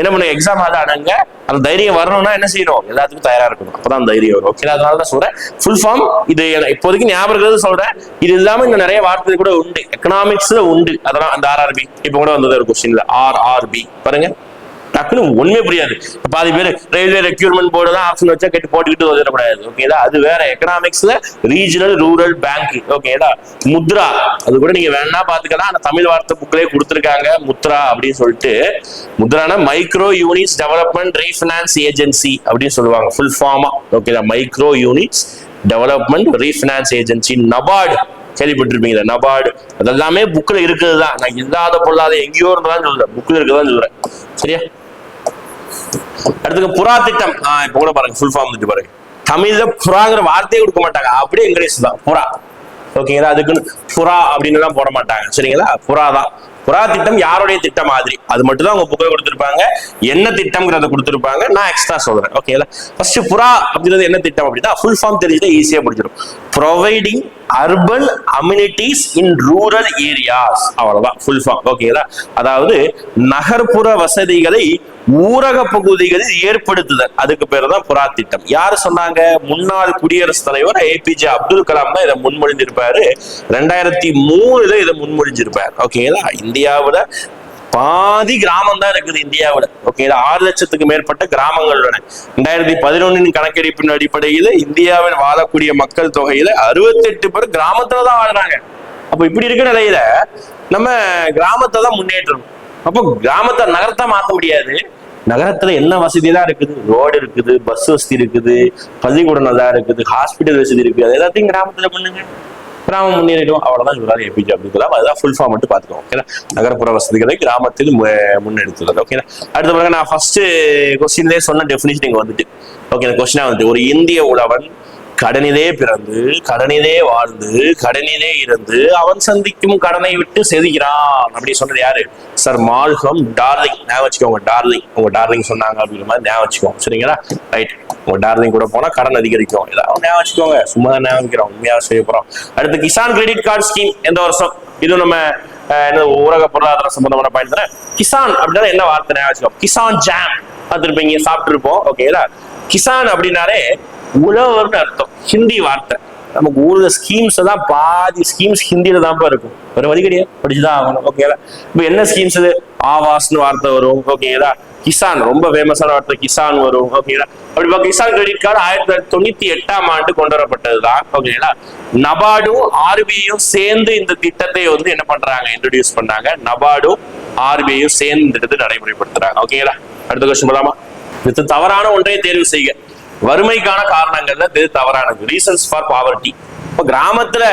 என்ன பண்ணுங்க? எக்ஸாம் அதை அடங்க. அந்த தைரியம் வரணும்னா என்ன செய்யணும்? எல்லாத்துக்கும் தயாரா இருக்கணும். அப்பதான் தைரியம் வரும். ஓகே அதனால தான் சொல்றேன். ஃபுல் ஃபார்ம் இது இப்போதைக்கு ஞாபகம் சொல்றேன். இது இல்லாம இன்னும் நிறைய வார்த்தை கூட உண்டு. எக்கனாமிக்ஸ்ல உண்டு. அதெல்லாம் அந்த ஆர்ஆர்பி இப்போ கூட வந்தது ஒரு கொஸ்டின்ல ஆர்ஆர்பி பாருங்க. டக்குன்னு ஒண்ணுமே புரியாது. பாதி பேர் ரயில்வே ரெக்யூர்மெண்ட் போர்டு தான் ஆப்ஷன் வச்சா கெட்டு போட்டுக்கிட்டு வந்துடக்கூடாது ஓகேதா அது வேற. எக்கனாமிக்ஸ்ல ரீஜனல் ரூரல் பேங்க் ஓகேதா முத்ரா. அது கூட நீங்க வேணா பாத்துக்கலாம். ஆனா தமிழ் வார்த்தை புக்லயே கொடுத்துருக்காங்க முத்ரா அப்படின்னு சொல்லிட்டு. முத்ரானா micro units development refinance agency அப்படின்னு சொல்லுவாங்க. ஃபுல் ஃபார்மா ஓகேதா micro units development refinance agency NABARD கேள்விப்பட்டிருப்பீங்க நபார்டு அதெல்லாமே புக்கில் இருக்குது தான். நான் இல்லாத பொல்லாத எங்கேயோ இருந்தாலும் சொல்றேன் புக்கில் இருக்குதான் சொல்றேன் சரியா? அடுத்து புறா திட்டம். ஆஹ் இப்ப கூட பாருங்க ஃபுல் ஃபார்ம் வந்துட்டு பாருங்க. தமிழ்ல புறாங்கிற வார்த்தையே கொடுக்க மாட்டாங்க. அப்படியே இங்கிலீஷ் தான். புறா. ஓகேங்களா அதுக்குன்னு புறா அப்படின்னு எல்லாம் போட மாட்டாங்க. சரிங்களா? புறா தான். புறா திட்டம் யாருடைய திட்டம் மாதிரி? அது மட்டும் தான் உங்க புக்கை கொடுத்துருப்பாங்க. என்ன திட்டம்ங்கிறத கொடுத்துருப்பாங்க. நான் எக்ஸ்ட்ரா சொல்றேன். ஓகேங்களா ஃபர்ஸ்ட் புறா அப்படிங்கிறது என்ன திட்டம் அப்படின்னா ஃபுல் ஃபார்ம் தெரிஞ்சுட்டா ஈஸியா பிடிச்சிடும் providing urban amenities in rural areas அவ்வளவுதான். ஃபுல் ஃபார்ம் ஓகேங்களா அதாவது நகர்ப்புற வசதிகளை ஊரக பகுதிகளில் ஏற்படுத்துதல். அதுக்கு பேர் தான் புறா திட்டம். யாரு சொன்னாங்க? முன்னாள் குடியரசுத் தலைவர் ஏபிஜே அப்துல் கலாம் தான் இதை முன்மொழிஞ்சிருப்பாரு ரெண்டாயிரத்தி மூணுல இதை முன்மொழிஞ்சிருப்பாரு. ஓகேங்களா இந்தியாவில் பாதி கிராமம் தான் இருக்குது இந்தியாவில் ஓகேங்களா ஆறு லட்சத்துக்கு மேற்பட்ட கிராமங்கள் உள்ளன ரெண்டாயிரத்தி பதினொன்னின் கணக்கெடுப்பின் அடிப்படையில் இந்தியாவில் வாழக்கூடிய மக்கள் தொகையில அறுபத்தெட்டு பேர் கிராமத்துல தான் வாழ்றாங்க. அப்போ இப்படி இருக்கிற நிலையில நம்ம கிராமத்தை தான் முன்னேற்றணும். அப்போ கிராமத்தை நகரத்தை மாற்ற முடியாது. நகரத்துல என்ன வசதி தான் இருக்குது? ரோடு இருக்குது பஸ் வசதி இருக்குது பள்ளிக்கூடம் நல்லா இருக்குது ஹாஸ்பிட்டல் வசதி இருக்குது. அது எல்லாத்தையும் கிராமத்துல பண்ணுங்க. கிராமம் முன்னேறிடும். அவ்வளவுதான் சொல்றாரு ஏபிஜே அப்துல் கலாம். அதுதான் ஃபுல் ஃபார்ம் மட்டும் பாத்துக்கோங்க ஓகேனா நகர்ப்புற வசதிகளை கிராமத்தில் முன்னெடுத்துள்ளது ஓகேனா அடுத்த பிறகு நான் ஃபர்ஸ்ட் கொஸ்டின்லேயே சொன்ன டெஃபினிஷன் இங்க வந்துட்டு ஓகே கொஸ்டினா வந்துட்டு ஒரு இந்திய உழவன் கடனிலே பிறந்து கடனிலே வாழ்ந்து கடனிலே இருந்து அவன் சந்திக்கும் கடனை விட்டு செதுக்கிறான் அப்படி சொன்னது யாரு? Sir Malcolm Darling. ஞாபகம் வச்சுக்கோங்க டார்லிங். உங்க டார்லிங் சொன்னாங்க அப்படிங்கிற மாதிரி ஞாபகம் வச்சுக்கோங்க. சரிங்களா? ரைட் உங்க டார்லிங் கூட போனா கடன் அதிகரிக்கும். ஏதாவது ஞாபகம் வச்சுக்கோங்க. சும்மா தான் ஞாபகம் உண்மையாக செய்ய போறோம். அடுத்து கிசான் கிரெடிட் கார்டு ஸ்கீம் எந்த வருஷம்? இது நம்ம அஹ், என்ன ஊரக பொருளாதார சம்பந்தமான பாயிண்ட் தானே? கிசான் அப்படின்னா என்ன வார்த்தை ஞாபகம் வச்சுக்கோ கிசான் ஜாம். பார்த்துருப்பீங்க சாப்பிட்டுருப்போம். ஓகேங்களா கிசான் அப்படின்னாலே உழவர்னு அர்த்தம். ஹிந்தி வார்த்தை. நமக்கு ஊர்ல ஸ்கீம்ஸ் தான் பாதி ஸ்கீம்ஸ் ஹிந்தியில தான்ப்பா இருக்கும். ஒரு வழி கிடையாது படிச்சுதான் ஆகணும். ஓகேங்களா இப்போ என்ன ஸ்கீம்ஸ் இது? ஆவாஸ்னு வார்த்தை வரும். ஓகேங்களா கிசான். ரொம்ப ஃபேமஸான வார்த்தை. கிசான் வரும். ஓகேங்களா அப்படி கிசான் கிரெடிட் கார்டு ஆயிரத்தி தொள்ளாயிரத்தி தொண்ணூத்தி எட்டாம் ஆண்டு கொண்டு வரப்பட்டது தான் ஓகேங்களா நபார்டும் ஆர்பிஐயும் சேர்ந்து இந்த திட்டத்தை வந்து என்ன பண்றாங்க? இன்ட்ரடியூஸ் பண்றாங்க நபார்டும் ஆர்பிஐயும் சேர்ந்து திட்டத்தை நடைமுறைப்படுத்துறாங்க. ஓகேங்களா அடுத்த கொஸ்டின் போலாமா? இது தவறான ஒன்றை தேர்வு செய்க. வறுமைக்கான காரணங்கள்ல இது தவறானது. ரீசன்ஸ் ஃபார் பாவர்ட்டி இப்போ கிராமத்துல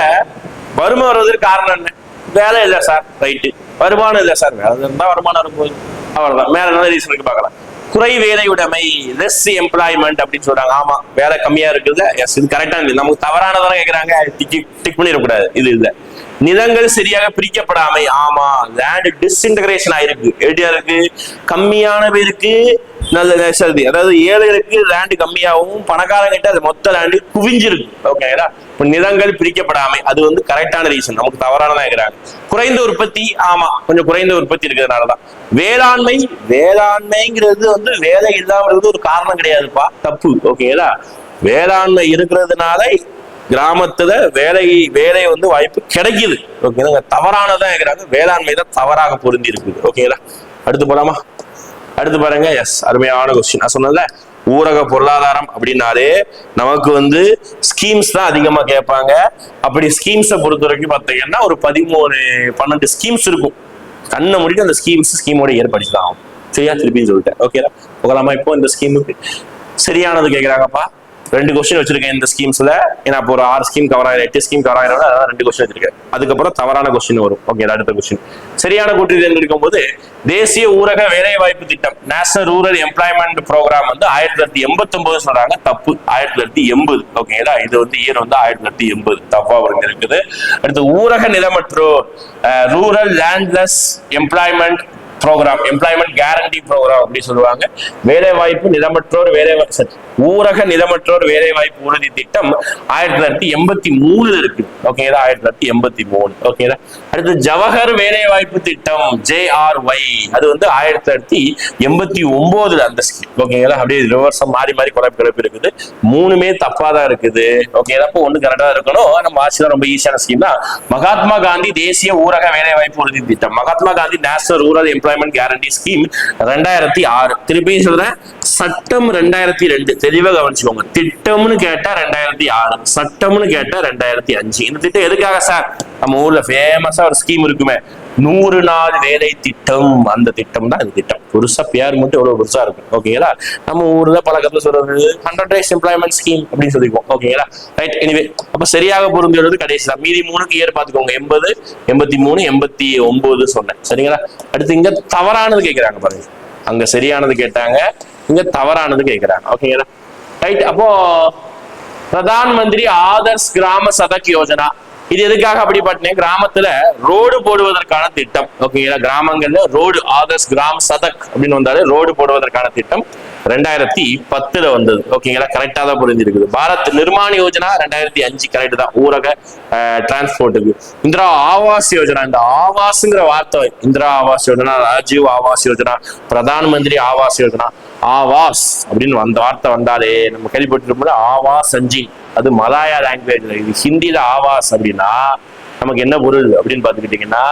வறுமை வர்றதுக்கு காரணம் என்ன? வேலை இல்லை சார் ரைட்டு வருமானம் இல்லை சார் வேலை இருந்தால் வருமானம் இருக்கும் அவ்வளோதான் மேல என்ன ரீசன் இருக்கு பார்க்கலாம். குறை வேலையுடைமை லெஸ் எம்ப்ளாய்மெண்ட் அப்படின்னு சொல்றாங்க. ஆமா. வேலை கம்மியா இருக்குல்ல. எஸ் இது கரெக்டா இருக்கு. நமக்கு தவறானதான் கேட்கறாங்க டிக் டிக் பண்ணிடக்கூடாது. இது இல்ல. நிலங்கள் சரியாக பிரிக்கப்படாமை. ஆமா. லேண்ட் டிஸ்இன்டகிரேஷன் ஆயிருக்கு. எப்படியா இருக்கு. கம்மியான பேருக்கு நல்ல சரி அதாவது ஏழைகளுக்கு லேண்ட் கம்மியாகவும் பணக்காரங்கிட்ட அது மொத்த லேண்டு குவிஞ்சிருக்கு ஓகேங்களா இப்போ நிலங்கள் பிரிக்கப்படாமை. அது வந்து கரெக்டான ரீசன் நமக்கு தவறானதான் இருக்கிறாங்க. குறைந்த உற்பத்தி ஆமா கொஞ்சம் குறைந்த உற்பத்தி இருக்கிறதுனாலதான் வேளாண்மை வேளாண்மைங்கிறது வந்து வேலை இல்லாம இருக்கிறது ஒரு காரணம் கிடையாதுப்பா. தப்பு. ஓகேங்களா வேளாண்மை இருக்கிறதுனால கிராமத்துல வேலை வேலை வந்து வாய்ப்பு கிடைக்குது. ஓகேங்களா தவறானதான் இருக்கிறாங்க. வேளாண்மை தான் தவறாக பொருந்தி இருக்குது ஓகேங்களா அடுத்து போலாமா? அடுத்து பாருங்க எஸ் அருமையான கொஸ்டின் நான் சொன்னேன்ல ஊரக பொருளாதாரம் அப்படின்னாலே நமக்கு வந்து ஸ்கீம்ஸ் தான் அதிகமாக கேட்பாங்க. அப்படி ஸ்கீம்ஸை பொறுத்த வரைக்கும் பார்த்தீங்கன்னா ஒரு பதிமூணு பன்னெண்டு ஸ்கீம்ஸ் இருக்கும். கண்ணை முடிக்க அந்த ஸ்கீம்ஸ் ஸ்கீமோட ஏற்படுத்தி தான் ஆகும் சரியா? திருப்பின்னு சொல்லிட்டேன். ஓகேடா போகலாமா இப்போ இந்த ஸ்கீமுக்கு சரியானது கேட்குறாங்கப்பா ரெண்டு கொஸ்டின் வச்சிருக்கேன் இந்த ஸ்கீம்ஸ்ல ஏன்னா இப்போ ஒரு ஆறு ஸ்கீம் கவர் ஆயிரம் எட்டு ஸ்கீம் கவர் ஆயிரம் அதான் ரெண்டு கொஸ்டின் வச்சிருக்கேன். அதுக்கப்புறம் தவறான கொஸ்டின் வரும். ஓகே அடுத்த கொஸ்டின் சரியான கூட்டு இருக்கும்போது தேசிய ஊரக வேலைவாய்ப்பு திட்டம் நேஷனல் ரூரல் எம்ப்ளாய்மெண்ட் ப்ரோக்ராம் வந்து ஆயிரத்தி தொள்ளாயிரத்தி எண்பத்தி ஒன்பது சொல்றாங்க தப்பு. ஆயிரத்தி தொள்ளாயிரத்தி எண்பது. ஓகேங்களா இது வந்து இயர் வந்து ஆயிரத்தி தொள்ளாயிரத்தி எண்பது. தப்பா வந்து இருக்குது அடுத்து ஊரக நிலமற்றோர் rural landless employment programme employment guarantee programme அப்படி சொல்லுவாங்க. வேலை வாய்ப்பு நிலமற்றோர் வேலை ஊரக நிலமற்றோர் வேலை வாய்ப்பு உறுதி திட்டம் ஆயிரத்தி தொள்ளாயிரத்தி எண்பத்தி மூணுல இருக்கு. ஓகேதா ஆயிரத்தி தொள்ளாயிரத்தி எண்பத்தி மூணு. ஓகேதா அடுத்து ஜவஹர் வேலை வாய்ப்பு திட்டம் ஜேஆர்ஒய் அது வந்து ஆயிரத்தி தொள்ளாயிரத்தி எண்பத்தி ஒன்பதுல அந்த ஸ்கீம் ஓகேங்களா அப்படியே ரிவர்ஸா மாறி மாறி குழப்பி குழப்பி இருக்குது. மூணுமே தப்பா தான் இருக்குது. ஓகே அப்போ ஒண்ணு கரெக்டா இருக்கணும். நம்ம ஆட்சி ரொம்ப ஈஸியான ஸ்கீம் தான். மகாத்மா காந்தி தேசிய ஊரக வேலை வாய்ப்பு உறுதி திட்டம். Mahatma Gandhi national rural employment guarantee scheme ரெண்டாயிரத்தி ஆறு. திருப்பி சொல்றேன் சட்டம் ரெண்டாயிரத்தி ரெண்டு. தெளிவா கவனிச்சுக்கோங்க. திட்டம்னு கேட்டா ரெண்டாயிரத்தி ஆறு. சட்டம்னு கேட்டா ரெண்டாயிரத்தி அஞ்சு. இந்த திட்டம் எதுக்காக சார்? நம்ம ஊர்ல ஃபேமஸா ஒரு ஸ்கீம் இருக்குமே. நூறு நாள் வேலை திட்டம் அந்த திட்டம் தான் இந்த திட்டம். புதுசா பேர் மட்டும் எவ்வளவு புதுசா இருக்கும் ஓகேங்களா நம்ம ஊர்ல பழக்கத்துல சொல்றது ஹண்ட்ரட் டேஸ் எம்ப்ளாய்மெண்ட் ஸ்கீம் அப்படின்னு சொல்லிக்குவோம். ஓகேங்களா ரைட் எனிவே அப்ப சரியாக பொருந்துறது கடைசி தான். மீதி மூணுக்கு இயர் பாத்துக்கோங்க எண்பது எண்பத்தி மூணு எண்பத்தி ஒன்பது சொன்னேன். சரிங்களா? அடுத்து இங்க தவறானது கேட்கிறாங்க பாருங்க. அங்க சரியானது கேட்டாங்க. இங்க தவறானது கேட்கிறாங்க ஓகேங்களா ரைட் அப்போ பிரதான் மந்திரி ஆதர்ஸ் கிராம சதக் யோஜனா. இது எதுக்காக அப்படி பார்த்தீங்கன்னா கிராமத்துல ரோடு போடுவதற்கான திட்டம். ஓகேங்களா கிராமங்கள்ல ரோடு ஆகஸ்ட் கிராம் சதக் அப்படின்னு வந்தாலே ரோடு போடுவதற்கான திட்டம் ரெண்டாயிரத்தி பத்துல வந்தது. ஓகேங்களா கரெக்டா தான் புரிஞ்சிருக்குது. பாரத் நிர்மாண யோஜனா ரெண்டாயிரத்தி அஞ்சு கரெக்ட் தான். ஊரக டிரான்ஸ்போர்ட்டுக்கு இந்திரா ஆவாஸ் யோஜனா. இந்த ஆவாஸ்ங்கிற வார்த்தை இந்திரா ஆவாஸ் யோஜனா ராஜீவ் ஆவாஸ் யோஜனா பிரதான் மந்திரி ஆவாஸ் யோஜனா ஆவாஸ் அப்படின்னு வந்த வார்த்தை வந்தாலே நம்ம கேள்விப்பட்டிருப்போம் ஆவாஸ் சஞ்சி அது மலாயா லாங்குவேஜ்ல இது ஹிந்தியில ஆவாஸ் அப்படின்னா நமக்கு என்ன பொருள் அப்படின்னு பாத்துக்கிட்டீங்கன்னா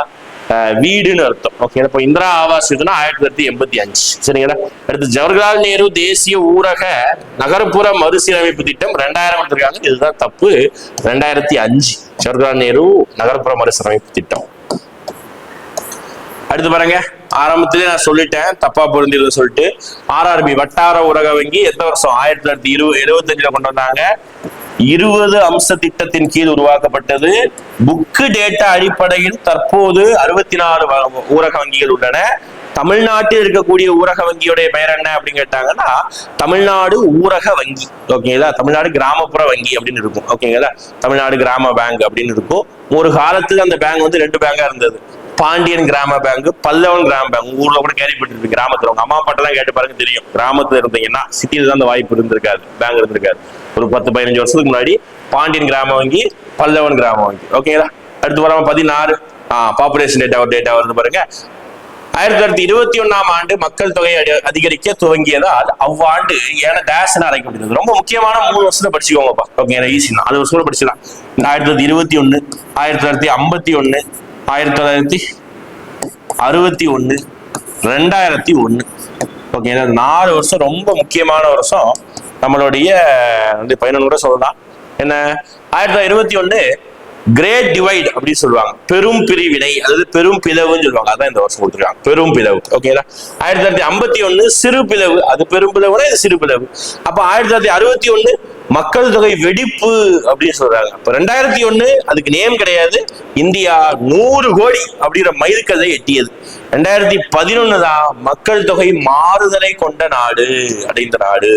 வீடுன்னு அர்த்தம். ஓகே இப்போ இந்திரா ஆவாஸ் இதுனா ஆயிரத்தி தொள்ளாயிரத்தி எண்பத்தி அஞ்சு. சரிங்களா? அடுத்து ஜவஹர்லால் நேரு தேசிய ஊரக நகர்ப்புற மறுசீரமைப்பு திட்டம் ரெண்டாயிரம் வந்திருக்காங்க இதுதான் தப்பு. ரெண்டாயிரத்தி அஞ்சு ஜவஹர்லால் நேரு நகர்ப்புற மறுசீரமைப்பு திட்டம். அடுத்து பாருங்க. ஆரம்பத்திலே நான் சொல்லிட்டேன் தப்பா பொருந்திருது சொல்லிட்டு. ஆர்ஆர்பி வட்டார உலக வங்கி எந்த வருஷம்? ஆயிரத்தி தொள்ளாயிரத்தி இருபது எழுபத்தஞ்சுல கொண்டு வந்தாங்க. இருபது அம்ச திட்டத்தின் கீழ் உருவாக்கப்பட்டது. புக்கு டேட்டா அடிப்படையில் தற்போது அறுபத்தி நாலு ஊரக வங்கிகள் உள்ளன. தமிழ்நாட்டில் இருக்கக்கூடிய ஊரக வங்கியுடைய பெயர் என்ன அப்படின்னு கேட்டாங்கன்னா தமிழ்நாடு ஊரக வங்கி. ஓகேங்களா தமிழ்நாடு கிராமப்புற வங்கி அப்படின்னு இருக்கும். ஓகேங்களா தமிழ்நாடு கிராம பேங்க் அப்படின்னு இருக்கும். ஒரு காலத்துல அந்த பேங்க் வந்து ரெண்டு பேங்கா இருந்தது. பாண்டியன் கிராம பேங்க் பல்லவன் கிராம பேங்க் ஊர்ல கூட கேள்விப்பட்டிருப்பீங்க கிராமத்துல. உங்க அம்மா பாட்டெல்லாம் கேட்டு பாருங்க தெரியும். கிராமத்துல இருந்தீங்கன்னா சிட்டியில தான் அந்த வாய்ப்பு இருந்திருக்காது பேங்க் இருந்திருக்காது. ஒரு பத்து பதினஞ்சு வருஷத்துக்கு முன்னாடி பாண்டியன் கிராம வங்கி பல்லவன் கிராம வங்கி. ஓகேங்களா அடுத்து வராம பதினாறு. பாப்புலேஷன் டேட்டா ஒரு டேட்டா வருது பாருங்க. ஆயிரத்தி தொள்ளாயிரத்தி இருபத்தி ஒண்ணாம் ஆண்டு மக்கள் தொகை அதிகரிக்க துவங்கியதால் அவ்வாண்டு ஏன டேஷ் அழைக்கப்படுகிறது ரொம்ப முக்கியமான மூணு வருஷத்தை படிச்சுக்கோங்கப்பா. ஓகே ஈஸி தான். அது வருஷம் படிச்சுக்கலாம். ஆயிரத்தி தொள்ளாயிரத்தி இருபத்தி ஒன்னு ஆயிரத்தி தொள்ளாயிரத்தி ஐம்பத்தி ஒண்ணு ஆயிரத்தி தொள்ளாயிரத்தி அறுபத்தி ஒன்று ரெண்டாயிரத்தி ஒன்று. ஓகே இந்த நாலு வருஷம் ரொம்ப முக்கியமான வருஷம். நம்மளுடைய வந்து பயணம் கூட சொல்லலாம். என்ன? ஆயிரத்தி தொள்ளாயிரத்தி இருபத்தி ஒன்று கிரேட் டிவைட் அப்படின்னு சொல்லுவாங்க. பெரும் பிரிவினை அதாவது பெரும் பிளவுன்னு சொல்லுவாங்க. அதான் இந்த வருஷம் கொடுத்துருக்காங்க. பெரும் பிளவு. ஓகேங்களா ஆயிரத்தி தொள்ளாயிரத்தி ஐம்பத்தி ஒன்று சிறு பிளவு. அது பெரும் பிளவுனா இது சிறு பிளவு. அப்போ ஆயிரத்தி தொள்ளாயிரத்தி அறுபத்தி ஒன்று மக்கள் தொகை வெடிப்பு அப்படின்னு சொல்றாங்க. இப்ப ரெண்டாயிரத்தி ஒண்ணு அதுக்கு நேம் கிடையாது. இந்தியா நூறு கோடி அப்படிங்கிற மைல்கல்லை எட்டியது. ரெண்டாயிரத்தி பதினொன்னு தான் மக்கள் தொகை மாறுதலை கொண்ட நாடு அடைந்த நாடு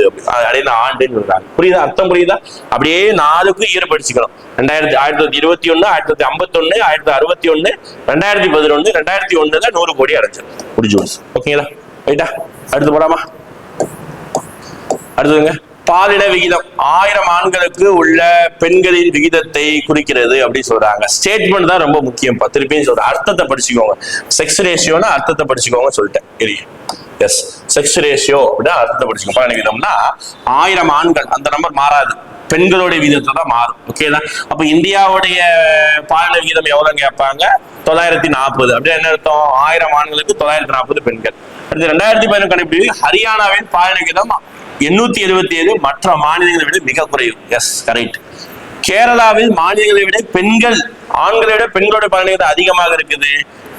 அடைந்த ஆண்டுன்னு சொல்றாங்க. புரியுதா? அர்த்தம் புரியுதா? அப்படியே நாளுக்கும் ஈரப்படிச்சுக்கணும் ரெண்டாயிரத்தி ஆயிரத்தி தொள்ளாயிரத்தி இருபத்தி ஒண்ணு ஆயிரத்தி தொள்ளாயிரத்தி ஐம்பத்தொன்னு ஆயிரத்தி தொள்ளாயிரத்தி அறுபத்தி ஒண்ணு ரெண்டாயிரத்தி பதினொன்னு ரெண்டாயிரத்தி ஒண்ணுல நூறு கோடி அடைஞ்சது. முடிஞ்சு ஓகேங்களா? ரைட்டா அடுத்து போடாமா அடுத்ததுங்க? பாலின விகிதம் ஆயிரம் ஆண்களுக்கு உள்ள பெண்களின் விகிதத்தை குறிக்கிறது அப்படின்னு சொல்றாங்க. ஸ்டேட்மெண்ட் தான் ரொம்ப முக்கியம். திருப்பியும் சொல்றேன் அர்த்தத்தை படிச்சுக்கோங்க. செக்ஸ் ரேஷியோனா அர்த்தத்தை படிச்சுக்கோங்க சொல்லிட்டேன். எஸ் செக்ஸ் ரேஷியோ அப்படின்னா அர்த்தத்தை படிச்சுக்கோங்க. பாலின விகிதம்னா ஆயிரம் ஆண்கள் அந்த நம்பர் மாறாது. பெண்களுடைய விகிதத்தை தான் மாறும். ஓகேதா அப்ப இந்தியாவுடைய பாலின விகிதம் எவ்வளவு கேட்பாங்க? தொள்ளாயிரத்தி நாற்பது. அப்படியே என்ன அர்த்தம்? ஆயிரம் ஆண்களுக்கு தொள்ளாயிரத்தி நாற்பது பெண்கள். அடுத்து ரெண்டாயிரத்தி பதினொன்று கணிப்பில் ஹரியானாவின் பாலின விகிதம் எண்ணூத்தி எழுபத்தி ஏழு மற்ற மாநிலங்களை விட மிக குறைவு. எஸ் கரெக்ட் கேரளாவில் மாநிலங்களை விட பெண்கள் ஆண்களை விட பெண்களோட பாலின அதிகமாக இருக்குது?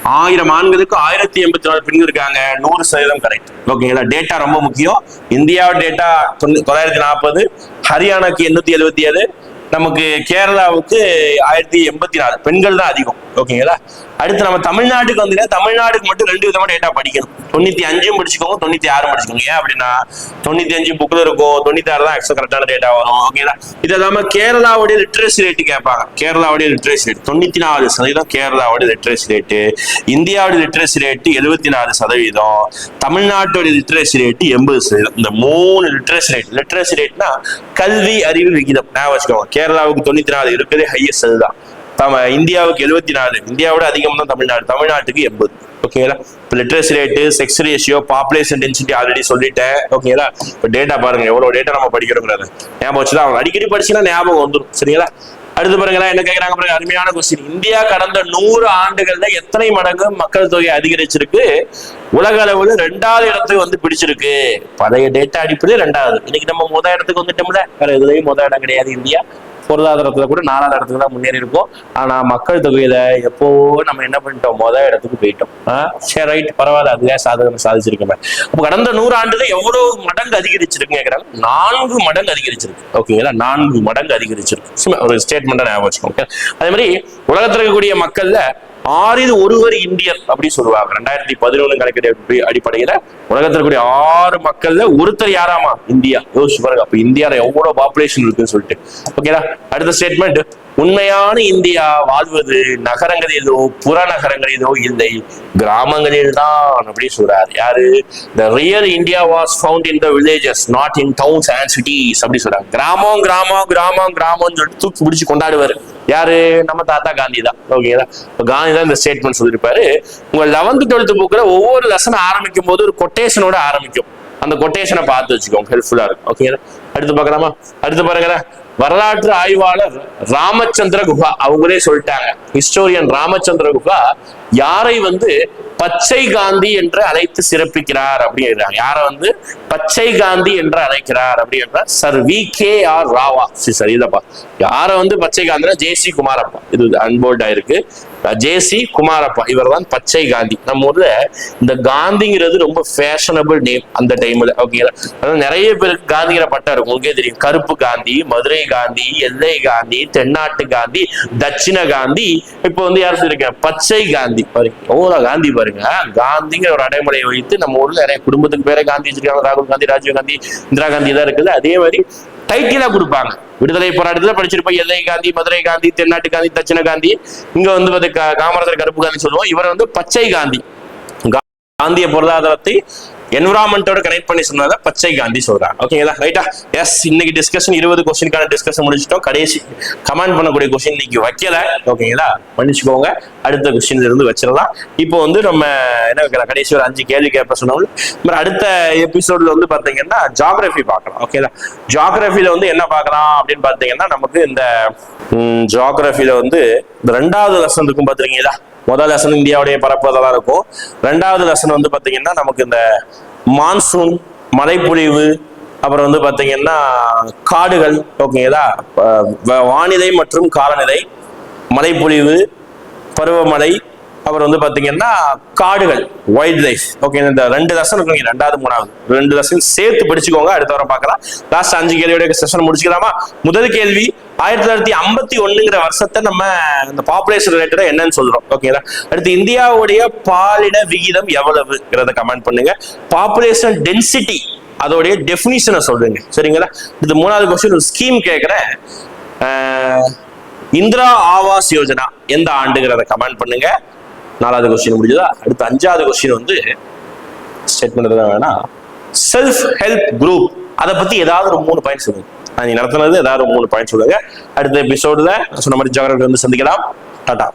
ஆயிரம் ஆண்களுக்கு ஆயிரத்தி எண்பத்தி நாலு பெண்கள் இருக்காங்க. நூறு சதவீதம் கரெக்ட் ஓகேங்களா டேட்டா ரொம்ப முக்கியம். இந்தியா டேட்டா தொள்ளாயிரத்தி நாற்பது ஹரியானாக்கு எண்ணூத்தி எழுபத்தி ஏழு நமக்கு கேரளாவுக்கு ஆயிரத்தி எண்பத்தி நாலு. பெண்கள் தான் அதிகம். ஓகேங்களா? அடுத்து நம்ம தமிழ்நாட்டுக்கு வந்தீங்கன்னா தமிழ்நாட்டுக்கு மட்டும் ரெண்டு விதமா டேட்டா படிக்கணும். தொண்ணூத்தி அஞ்சும் படிச்சுக்கோங்க தொண்ணூத்தி ஆறும் படிச்சுக்கோங்க. ஏன் அப்படின்னா தொண்ணூத்தி அஞ்சு புக்ல இருக்கும் தொண்ணூத்தி ஆறு தான் எக்ஸ்ட்ரா கரெக்டான டேட்டா வரும். ஓகேங்களா? இது இல்லாம கேரளாவுடைய லிட்ரேசி ரேட்டு கேட்பாங்க. கேரளாவுடைய லிட்ரேசி ரேட் தொண்ணூத்தி நாலு சதவீதம் கேரளாவுடைய லிட்ரேசி ரேட்டு இந்தியாவுடைய லிட்ரேசி ரேட்டு எழுபத்தி நாலு சதவீதம். தமிழ்நாட்டோட லிட்ரேசி ரேட்டு எண்பது சதவீதம். இந்த மூணு லிட்ரேசி ரேட் லிட்ரேசி ரேட்னா கல்வி அறிவு விகிதம். ஞாபகம் வச்சுக்கோங்க. கேரளாவுக்கு தொண்ணூத்தி நாலு இருக்கிறதே ஹையஸ்ட் அதுதான். தம இந்தியாவுக்கு எழுபத்தி நாலு இந்தியாவோட அதிகம் தான் தமிழ்நாடு தமிழ்நாட்டுக்கு எண்பது. ஓகேங்களா இப்போ literacy rate sex ratio population density already சொல்லிட்டேன். ஓகேங்களா இப்போ டேட்டா பாருங்க எவ்வளோ டேட்டா நம்ம படிக்கிறோங்கிறது. ஞாபகம் வச்சுதான் அவங்க அடிக்கடி படிச்சுன்னா ஞாபகம் வந்துடும் சரிங்களா? அடுத்து பாருங்களா என்ன கேட்கறாங்க பாருங்க அருமையான கொஸ்டின் இந்தியா கடந்த நூறு ஆண்டுகள்ல எத்தனை மடங்கு மக்கள் தொகை அதிகரிச்சிருக்கு? உலக அளவுல ரெண்டாவது இடத்துக்கு வந்து பிடிச்சிருக்கு. பழைய டேட்டா அடிப்படையில் ரெண்டாவது. இன்னைக்கு நம்ம முத இடத்துக்கு வந்துட்டோம்ல. வேற எதுலையும் முத இடம் கிடையாது இந்தியா. பொருளாதாரத்துல கூட நாலாவது இடத்துக்கு தான் முன்னேறி இருக்கோம். ஆனா மக்கள் தொகையில எப்போ நம்ம என்ன பண்ணிட்டோம்? மொதல் இடத்துக்கு போயிட்டோம். சரி ரைட் பரவாயில்ல. அதுவே சாதகம் சாதிச்சிருக்கோமே கடந்த நூறு ஆண்டுகள் எவ்வளவு மடங்கு அதிகரிச்சிருக்குன்னு கேக்குறாங்க? நான்கு மடங்கு அதிகரிச்சிருக்கு. ஓகேங்களா நான்கு மடங்கு அதிகரிச்சிருக்கு. சும்மா ஒரு ஸ்டேட்மெண்ட் ஞாபகம் வச்சுக்கோங்க. அதே மாதிரி உலகத்தில் இருக்கக்கூடிய மக்கள்ல ஆறில் ஒருவர் இந்தியர் அப்படின்னு சொல்லுவாங்க. ரெண்டாயிரத்தி பதினொன்று கணக்கெடு அடிப்படையில உலகத்தில் இருக்கக்கூடிய ஆறு மக்கள்ல ஒருத்தர் யாராமா? இந்தியா. யோசிச்சு பாருங்க. அப்ப இந்தியாவில எவ்வளவு பாப்புலேஷன் இருக்குன்னு சொல்லிட்டு. ஓகேடா அடுத்த ஸ்டேட்மெண்ட் உண்மையான இந்தியா வாழ்வது நகரங்களிலோ புறநகரங்களிலோ இல்லை கிராமங்களில் தான் அப்படி சொல்றாரு. யாரு? The real India was found in the villages not in towns and cities அப்படி சொல்றாங்க. கிராமம் கிராமம் கிராமம் கிராமம்னு சொல்லிட்டு தூக்கி பிடிச்சி கொண்டாடுவாரு. யாரு? நம்ம தாத்தா காந்தி தான். ஓகேங்களா இப்போ காந்தி தான் இந்த ஸ்டேட்மெண்ட் சொல்லியிருப்பாரு. உங்க லெவன்த் டுவெல்த் புக்கில் ஒவ்வொரு லெசன் ஆரம்பிக்கும் போது ஒரு கொட்டேஷனோட ஆரம்பிக்கும். அந்த கொட்டேஷனை பார்த்து வச்சுக்கோங்க. ஹெல்ப்ஃபுல்லா இருக்கும். ஓகேங்களா அடுத்து பார்க்கலாமா? அடுத்து பாருங்களேன். வரலாற்று ஆய்வாளர் ராமச்சந்திர குஹா அவங்களே சொல்லிட்டாங்க. ஹிஸ்டோரியன் ராமச்சந்திர குஹா யாரை வந்து பச்சை காந்தி என்று அழைத்து சிறப்பிக்கிறார் அப்படின்றாங்க யாரை வந்து பச்சை காந்தி என்று அழைக்கிறார் அப்படின்ற சர் வி கே ஆர் ராவா. சரி சரி இதப்பா. யாரை வந்து பச்சை காந்தினா ஜேசி குமாரப்பா. இது அன்போல்டா இருக்கு. ஜேசி குமாரப்பா இவர் தான் பச்சை காந்தி. நம்ம ஊர்ல இந்த காந்திங்கிறது ரொம்ப ஃபேஷனபிள் நேம் அந்த டைம்ல ஓகேங்களா அதாவது நிறைய பேருக்கு காந்திங்கிற பட்டம் இருக்கும். உங்களுக்கே தெரியும். கருப்பு காந்தி மதுரை காந்தி எல்லை காந்தி தென்னாட்டு காந்தி தட்சிண காந்தி. இப்போ வந்து யார் சொல்லியிருக்கேன் பச்சை காந்தி. பாருங்க எவ்வளோ காந்தி பாருங்க. காந்திங்கிற ஒரு அடைமுறையை வைத்து நம்ம ஊர்ல நிறைய குடும்பத்துக்கு பேரே காந்தி வச்சிருக்காங்க. ராகுல் காந்தி ராஜீவ் காந்தி இந்திரா காந்தி தான் இருக்குது அதே மாதிரி டைட்டிலா கொடுப்பாங்க. விடுதலை போராட்டத்துல படிச்சிருப்போம் எல்லை காந்தி மதுரை காந்தி தென்னாட்டு காந்தி தட்சிண காந்தி இங்க வந்து வந்து காமராஜர் கருப்பு காந்தி சொல்லுவோம். இவர் வந்து பச்சை காந்தி. கா- காந்திய பொருளாதாரத்தை என்விரான்மெண்டோட கனெக்ட் பண்ணி சொன்னதை பச்சை காந்தி சொல்றாங்க. ஓகேங்களா ரைட்டா எஸ் இன்னைக்கு டிஸ்கஷன் இருபது கொஸ்டினுக்கான டிஸ்கஷன் முடிச்சிட்டோம். கடைசி கமெண்ட் பண்ணக்கூடிய கொஸ்டின் இன்னைக்கு வைக்கல. ஓகேங்களா மன்னிச்சுக்கோங்க. அடுத்த கொஸ்டின்ல இருந்து வச்சிடலாம். இப்போ வந்து நம்ம என்ன வைக்கலாம்? கடைசி ஒரு அஞ்சு கேள்வி கேட்ப சொன்னோம். அப்புறம் அடுத்த எபிசோட்ல வந்து பாத்தீங்கன்னா ஜாகிரபி பார்க்கலாம். ஓகேங்களா ஜாகிரபில வந்து என்ன பார்க்கலாம் அப்படின்னு பாத்தீங்கன்னா நமக்கு இந்த ஜாகிரபில வந்து இந்த ரெண்டாவது லெசன் இருக்கும் பாத்துருக்கீங்களா? முதல் லெசன் இந்தியாவுடைய பரப்பு இருக்கும். ரெண்டாவது லெசன் வந்து பார்த்திங்கன்னா நமக்கு இந்த மான்சூன் மழைப்பொழிவு அப்புறம் வந்து பார்த்திங்கன்னா காடுகள் ஓகேங்களா வ- வானிலை மற்றும் காலநிலை மழைப்பொழிவு பருவமழை அப்புறம் வந்து பாத்தீங்கன்னா காடுகள் வைல்ட் லைஃப் ஓகே இந்த ரெண்டு லெசன் இருக்குங்க ரெண்டாவது மூணாவது. ரெண்டு லெசன் சேர்த்து படிச்சுக்கோங்க அடுத்த வாரம் பார்க்கலாம். லாஸ்ட் அஞ்சு கேள்வியோட செஷன் முடிச்சுக்கலாமா? முதல் கேள்வி ஆயிரத்தி தொள்ளாயிரத்தி ஐம்பத்தி ஒண்ணுங்கிற வருஷத்தை நம்ம இந்த பாப்புலேஷன் ரிலேட்டடா என்னன்னு சொல்றோம். ஓகேங்களா அடுத்து இந்தியாவுடைய பாலின விகிதம் எவ்வளவுங்கிறத கமெண்ட் பண்ணுங்க. பாப்புலேஷன் டென்சிட்டி அதோடைய டெஃபினிஷனை சொல்லுங்க. சரிங்களா? இது மூணாவது கொஸ்டின் ஒரு ஸ்கீம் கேட்குறேன் இந்திரா ஆவாஸ் யோஜனா எந்த ஆண்டுங்கிறத கமெண்ட் பண்ணுங்க. நாலாவது கொஸ்டின் முடிஞ்சதா? அடுத்து அஞ்சாவது கொஸ்டின் வந்து ஸ்டேட்மெண்ட் தான் வேணா செல்ஃப் ஹெல்ப் குரூப் அதை பத்தி ஏதாவது ஒரு மூணு பாயிண்ட் சொல்லுங்க. நான் நீ நடத்துனது ஏதாவது ஒரு மூணு பாயிண்ட் சொல்லுங்க. அடுத்த எபிசோடுல சொன்ன மாதிரி ஜாகிரபி வந்து சந்திக்கலாம். டாடா